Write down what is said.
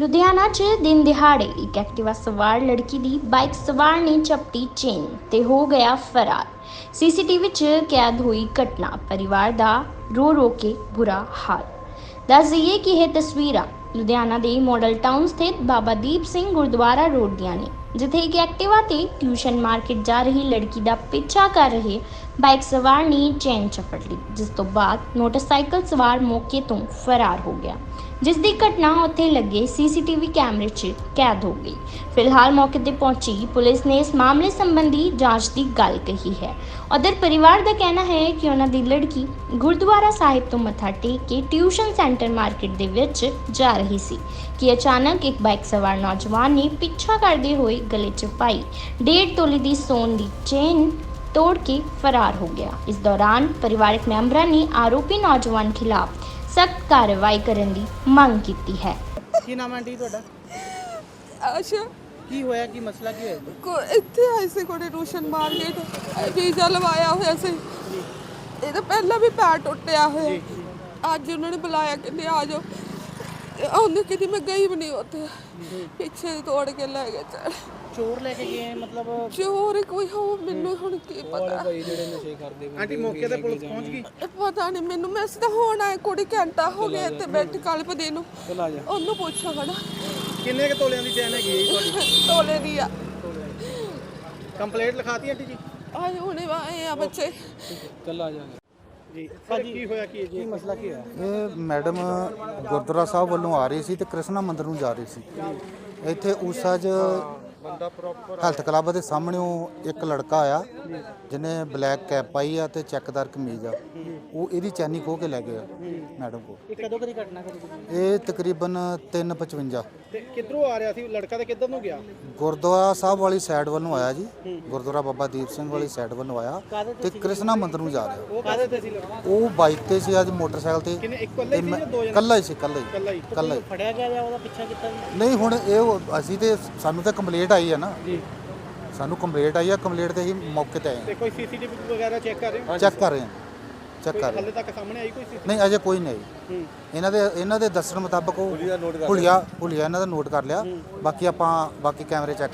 ਲੁਧਿਆਣਾ 'ਚ ਦਿਨ ਦਿਹਾੜੇ ਇੱਕ ਐਕਟਿਵਾ ਸਵਾਰ ਲੜਕੀ ਦੀ ਬਾਈਕ ਸਵਾਰ ਨੇ ਚਪਟੀ ਚੇਨ ਤੇ ਹੋ ਗਿਆ ਫਰਾਰ। ਸੀਸੀਟੀਵੀ 'ਚ ਕੈਦ ਹੋਈ ਘਟਨਾ। ਪਰਿਵਾਰ ਦਾ ਰੋ ਰੋ ਕੇ ਬੁਰਾ ਹਾਲ। ਦੱਸ ਦਈਏ ਕਿ ਇਹ ਤਸਵੀਰਾਂ ਲੁਧਿਆਣਾ ਦੇ ਮਾਡਲ ਟਾਊਨ ਸਥਿਤ ਬਾਬਾ ਦੀਪ ਸਿੰਘ ਗੁਰਦੁਆਰਾ ਰੋਡ ਦੀਆਂ ਨੇ, ਜਿੱਥੇ ਇੱਕ ਐਕਟਿਵਾ ਤੇ ਟਿਊਸ਼ਨ ਮਾਰਕੀਟ ਜਾ ਰਹੀ ਲੜਕੀ ਦਾ ਪਿੱਛਾ ਕਰ ਰਹੇ ਬਾਈਕ ਸਵਾਰ ਨੇ ਚੈਨ ਚਪਟ ਲਈ, ਜਿਸ ਤੋਂ ਬਾਅਦ ਮੋਟਰਸਾਈਕਲ ਸਵਾਰ ਮੌਕੇ ਤੋਂ ਫਰਾਰ ਹੋ ਗਿਆ, ਜਿਸ ਦੀ ਘਟਨਾ ਉੱਥੇ ਲੱਗੇ ਸੀਸੀਟੀਵੀ ਕੈਮਰੇ 'ਚ ਕੈਦ ਹੋ ਗਈ। ਫਿਲਹਾਲ ਮੌਕੇ ਤੇ ਪਹੁੰਚੀ ਪੁਲਿਸ ਨੇ ਇਸ ਮਾਮਲੇ ਸੰਬੰਧੀ ਜਾਂਚ ਦੀ ਗੱਲ ਕਹੀ ਹੈ। ਉਧਰ ਪਰਿਵਾਰ ਦਾ ਕਹਿਣਾ ਹੈ ਕਿ ਉਹਨਾਂ ਦੀ ਲੜਕੀ ਗੁਰਦੁਆਰਾ ਸਾਹਿਬ ਤੋਂ ਮੱਥਾ ਟੇਕ ਕੇ ਟਿਊਸ਼ਨ ਸੈਂਟਰ ਮਾਰਕੀਟ ਦੇ ਵਿੱਚ ਜਾ ਰਹੀ ਸੀ, ਕਿ ਅਚਾਨਕ ਇੱਕ ਬਾਈਕ ਸਵਾਰ ਨੌਜਵਾਨ ਨੇ ਪਿੱਛਾ ਕਰਦੇ ਹੋਏ ਗਲੇ 'ਚ ਪਾਈ ਡੇਢ ਤੋਲੇ ਦੀ ਸੋਨ ਦੀ ਚੇਨ ਤੋੜ ਕੇ ਫਰਾਰ ਹੋ ਗਿਆ ਇਸ ਦੌਰਾਨ ਪਰਿਵਾਰਕ ਮੈਂਬਰਾਂ ਨੇ ਆਰੋਪੀ ਨੌਜਵਾਨ ਖਿਲਾਫ ਸਖਤ ਕਾਰਵਾਈ ਕਰਨ ਦੀ ਮੰਗ ਕੀਤੀ ਹੈ ਕੀ ਨਾਮ ਹੈ ਆਂਟੀ ਤੁਹਾਡਾ ਅੱਛਾ ਕੀ ਹੋਇਆ ਕੀ ਮਸਲਾ ਕੀ ਹੋਇਆ ਜੀ? ਕੋ ਇੱਥੇ ਆਏ ਸੀ ਕੋੜੇ ਰੋਸ਼ਨ ਮਾਰਕੀਟ ਵੀਜ਼ਾ ਲਵਾਇਆ ਹੋਇਆ ਸੀ ਇਹ ਤਾਂ ਪਹਿਲਾਂ ਵੀ ਪੈਰ ਟੁੱਟਿਆ ਹੋਇਆ ਅੱਜ ਉਹਨਾਂ ਨੇ ਬੁਲਾਇਆ ਕਹਿੰਦੇ ਆ ਜਾਓ ਤੇ ਉਹਨੇ ਕਹਿੰਦੀ ਮੈਂ ਗਈ ਵੀ ਨਹੀਂ ਉੱਥੇ। ਪਿੱਛੇ ਤੋੜ ਕੇ ਲੈ ਗਏ ਚਲ। ਚੋਰ ਲੈ ਕੇ ਗਏ ਮਤਲਬ ਚੋਰ ਕੋਈ ਹੋ ਮੈਨੂੰ ਹੁਣ ਕੀ ਪਤਾ। ਆਂਟੀ ਮੌਕੇ ਤੇ ਪੁਲਿਸ ਪਹੁੰਚ ਗਈ? ਪਤਾ ਨਹੀਂ ਮੈਨੂੰ ਮੈਂ ਸਿੱਧਾ ਹੁਣ ਆਏ ਕੁੜੀ ਘੰਟਾ ਹੋ ਗਿਆ ਇੱਥੇ ਬੈਠ ਕਲਪਦੇ ਨੂੰ ਚਲ ਆ ਜਾ। ਉਹਨੂੰ ਪੁੱਛਾ ਖੜਾ ਕਿੰਨੇ ਕ ਤੋਲਿਆਂ ਦੀ ਚੈਨ ਹੈਗੀ ਜੀ ਤੁਹਾਡੀ? ਤੋਲੇ ਦੀ ਆ। ਕੰਪਲੇਂਟ ਲਿਖਾਤੀ ਆਂਟੀ ਜੀ? ਆਏ ਹੁਣੇ ਆਏ ਆ ਬੱਚੇ। ਕੱਲ ਆ ਜਾਗੇ ਜੀ। ਭਾਜੀ ਕੀ ਹੋਇਆ ਕੀ ਜੀ? ਮਸਲਾ ਕੀ ਹੋਇਆ? ਇਹ ਮੈਡਮ ਗੁਰਦੁਆਰਾ ਸਾਹਿਬ ਵੱਲੋਂ ਆ ਰਹੀ ਸੀ ਤੇ ਕ੍ਰਿਸ਼ਨਾ ਮੰਦਿਰ ਨੂੰ ਜਾ ਰਹੀ ਸੀ। ਇੱਥੇ ਊਸਾ 'ਚ ਹੈਲਥ ਕਲੱਬ ਦੇ ਸਾਹਮਣੇੋਂ ਇੱਕ ਲੜਕਾ ਆਇਆ ਜਿਹਨੇ ਬਲੈਕ ਕੈਪ ਪਾਈ ਆ ਤੇ ਚੈੱਕਦਾਰ ਕਮੀਜ਼ ਆ। ਉਹ ਇਹਦੀ ਚੈਨੀ ਖੋਹ ਕੇ ਲੈ ਗਿਆ ਮੈਡਮ ਕੋ ਇਹ ਕਦੋਂ ਕਦੀ ਘਟਨਾ ਕਰੀ ਇਹ ਤਕਰੀਬਨ 355 ਤੇ ਕਿੱਧਰੋਂ ਆ ਰਿਹਾ ਸੀ? ਲੜਕਾ ਤੇ ਕਿੱਧਰ ਨੂੰ ਗਿਆ? ਗੁਰਦੁਆਰਾ ਸਾਹਿਬ ਵਾਲੀ ਸਾਈਡ ਵੱਲੋਂ ਆਇਆ ਜੀ। ਗੁਰਦੁਆਰਾ ਬਾਬਾ ਦੀਪ ਸਿੰਘ ਵਾਲੀ ਸਾਈਡ ਵੱਲੋਂ ਆਇਆ ਤੇ ਕ੍ਰਿਸ਼ਨਾ ਮੰਦਿਰ ਨੂੰ ਜਾ ਰਿਹਾ। ਉਹ ਕਾਹਦੇ ਤੇ ਸੀ ਲੜਕਾ? ਉਹ ਬਾਈਕ ਤੇ ਸੀ ਅੱਜ ਮੋਟਰਸਾਈਕਲ ਤੇ। ਕਿੰਨੇ ਇਕੱਲੇ ਸੀ ਜਾਂ ਦੋ ਜਣੇ? ਹੀ ਸੀ ਕੱਲਾ ਹੀ। ਇਕੱਲਾ ਹੀ। ਕੱਲਾ ਹੀ। ਫੜਿਆ ਗਿਆ ਜਾਂ ਉਹਦਾ ਪਿੱਛਾ ਕੀਤਾ ਜੀ ਨਹੀਂ ਹੁਣ ਇਹ ਅਸੀਂ ਤੇ ਸਾਨੂੰ ਤਾਂ ਕੰਪਲੇਂਟ ਆਈ ਹੈ ਨਾ? ਜੀ। ਸਾਨੂੰ ਕੰਪਲੇਂਟ ਆਈ ਹੈ ਕੰਪਲੇਂਟ ਤੇ ਹੀ ਮੌਕੇ ਤੇ ਆਏ ਤੇ ਕੋਈ ਸੀਸੀਟੀਵੀ ਵਗੈਰਾ ਚੈੱਕ ਕਰ ਰਹੇ ਹੋ? ਹਾਂ ਚੈੱਕ ਕਰ ਰਹੇ ਹਾਂ। ਚੈੱਕ ਕਰ ਰਹੇ ਹਾਲੇ ਤੱਕ ਸਾਹਮਣੇ ਆਈ ਕੋਈ ਹਾਂ। ਨਹੀਂ ਅਜੇ ਕੋਈ ਨਹੀਂ ਹੂੰ। ਇਹਨਾਂ ਦੇ ਇਹਨਾਂ ਦੇ ਦੱਸਣ ਮੁਤਾਬਕ ਉਹ ਹੁਲੀਆ ਹੁਲੀਆ ਇਹਨਾਂ ਦਾ ਨੋਟ ਕਰ ਲਿਆ। ਬਾਕੀ ਆਪਾਂ ਬਾਕੀ ਕੈਮਰੇ ਚੈੱਕ